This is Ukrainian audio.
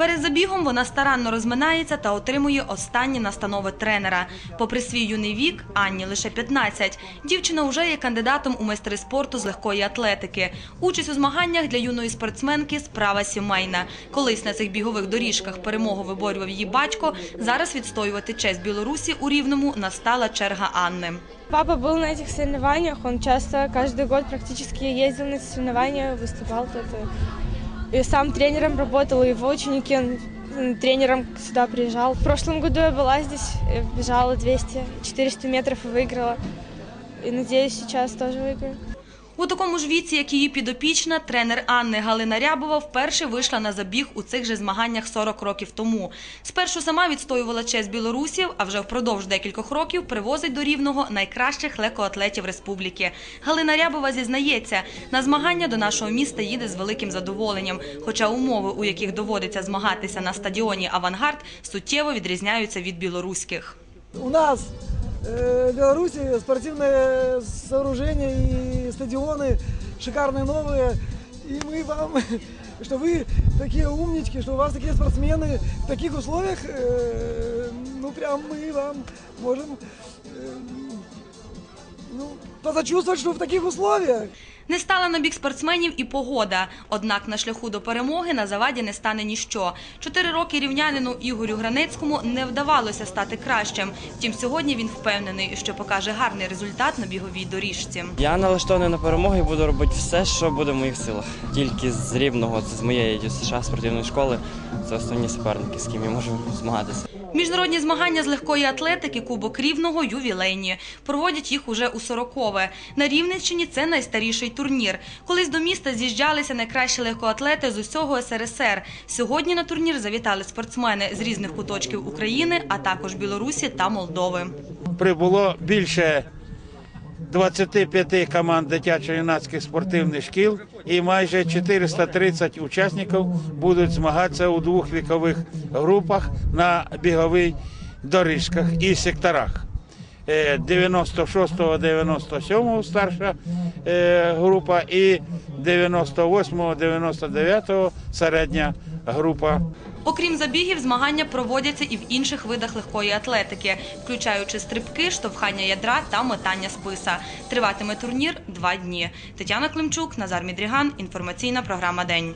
Перед забігом вона старанно розминається та отримує останні настанови тренера. Попри свій юний вік, Анні лише 15. Дівчина вже є кандидатом у майстри спорту з легкої атлетики. Участь у змаганнях для юної спортсменки справа сімейна. Колись на цих бігових доріжках перемогу виборював її батько. Зараз відстоювати честь Білорусі у Рівному настала черга Анни. Папа был на этих соревнованиях, он часто каждый год практически ездил на эти соревнования, выступал тут. И сам тренером работал, и его ученики, он тренером сюда приезжал. В прошлом году я была здесь, э, бежала 200-400 метров и выиграла. И надеюсь, сейчас тоже выиграю. У такому ж віці, як її підопічна, тренер Анни Галина Рябова вперше вийшла на забіг у цих же змаганнях 40 років тому. Спершу сама відстоювала честь білорусів, а вже впродовж декількох років привозить до рівного найкращих легкоатлетів республіки. Галина Рябова зізнається, на змагання до нашого міста їде з великим задоволенням. Хоча умови, у яких доводиться змагатися на стадіоні Авангард, суттєво відрізняються від білоруських. У нас э, Беларуси спортивное сооружение и стадионы шикарные новые. И мы вам, что вы такие умнички, что у вас такие спортсмены в таких условиях, э, ну прям мы вам можем э, ну, позачувствовать, что в таких условиях. Не стала на бік спортсменів і погода. Однак на шляху до перемоги на заваді не стане ніщо. Чотири роки рівнянину Ігорю Гранецькому не вдавалося стати кращим. Втім, сьогодні він впевнений, що покаже гарний результат на біговій доріжці. Я налаштований на перемогу і буду робити все, що буде в моїх силах. Тільки з рівного, це з моєї США спортивної школи. Це основні суперники, з ким я можу змагатися. Міжнародні змагання з легкої атлетики Кубок Рівного ювілейні. Проводять їх уже у сорокове. На Рівненщині це найстаріший турнір. Колись до міста з'їжджалися найкращі легкоатлети з усього СРСР. Сьогодні на турнір завітали спортсмени з різних куточків України, а також Білорусі та Молдови. прибуло більше 25 команд дитячо-юнацьких спортивних шкіл і майже 430 учасників будуть змагатися у двох вікових групах на бігових доріжках і секторах. Е, 96-97 старша е, група і 98-99 середня група. Окрім забігів, змагання проводяться і в інших видах легкої атлетики, включаючи стрибки, штовхання ядра та метання списа. Триватиме турнір два дні. Тетяна Климчук, Назар Мідріган. Інформаційна програма День.